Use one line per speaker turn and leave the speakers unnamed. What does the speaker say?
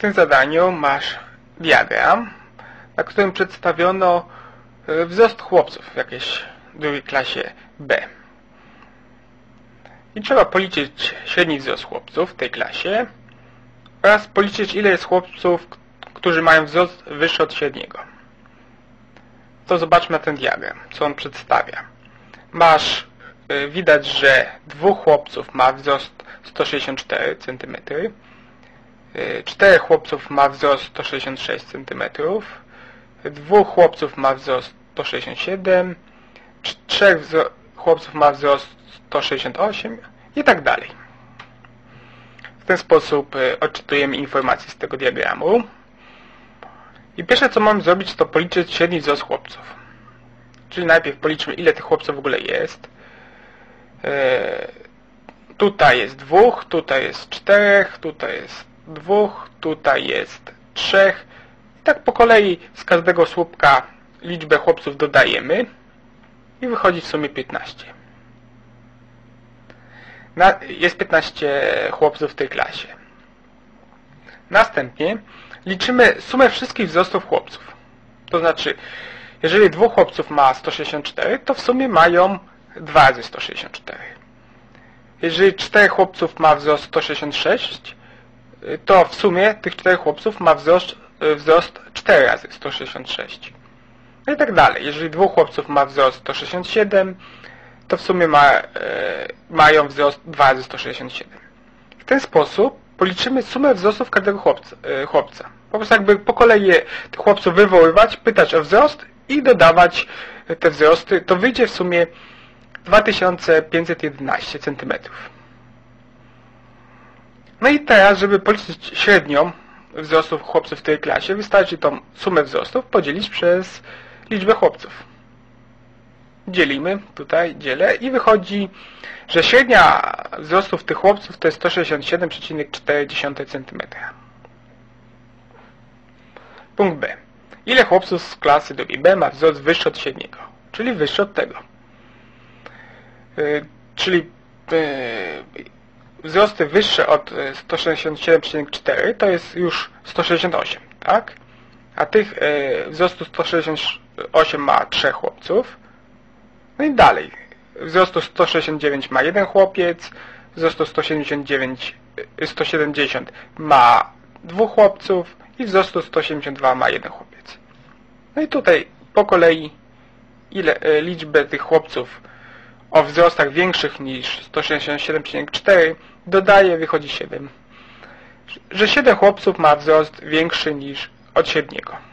tym zadaniu masz diagram, na którym przedstawiono e, wzrost chłopców w jakiejś drugiej klasie B. I trzeba policzyć średni wzrost chłopców w tej klasie oraz policzyć ile jest chłopców, którzy mają wzrost wyższy od średniego. To zobaczmy na ten diagram, co on przedstawia. Masz, y, widać, że dwóch chłopców ma wzrost 164 cm, czterech chłopców ma wzrost 166 cm, dwóch chłopców ma wzrost 167 trzech chłopców ma wzrost 168 i tak dalej. W ten sposób y, odczytujemy informacje z tego diagramu. I pierwsze co mam zrobić to policzyć średni wzrost chłopców. Czyli najpierw policzmy ile tych chłopców w ogóle jest. E, tutaj jest dwóch, tutaj jest czterech, tutaj jest dwóch, tutaj jest trzech. I tak po kolei z każdego słupka liczbę chłopców dodajemy i wychodzi w sumie 15. Na, jest 15 chłopców w tej klasie. Następnie liczymy sumę wszystkich wzrostów chłopców. To znaczy, jeżeli dwóch chłopców ma 164, to w sumie mają 2 razy 164. Jeżeli czterech chłopców ma wzrost 166, to w sumie tych czterech chłopców ma wzrost, wzrost 4 razy 166. No i tak dalej. Jeżeli dwóch chłopców ma wzrost 167, to w sumie ma, e, mają wzrost 2 razy 167. W ten sposób policzymy sumę wzrostów każdego chłopca. E, chłopca. Po prostu jakby po kolei tych chłopców wywoływać, pytać o wzrost i dodawać te wzrosty, to wyjdzie w sumie 2511 cm. No i teraz, żeby policzyć średnią wzrostów chłopców w tej klasie, wystarczy tą sumę wzrostów podzielić przez liczbę chłopców. Dzielimy, tutaj dzielę i wychodzi, że średnia wzrostów tych chłopców to jest 167,4 cm. Punkt B. Ile chłopców z klasy drugiej B ma wzrost wyższy od średniego? Czyli wyższy od tego. Yy, czyli yy, wzrosty wyższe od 167,4 to jest już 168, tak? A tych yy, wzrostu 168 ma 3 chłopców. No i dalej. Wzrostu 169 ma jeden chłopiec, wzrostu 179, 170 ma dwóch chłopców i wzrostu 182 ma jeden chłopiec. No i tutaj po kolei ile, liczbę tych chłopców o wzrostach większych niż 167,4 dodaje, wychodzi 7. Że 7 chłopców ma wzrost większy niż od średniego.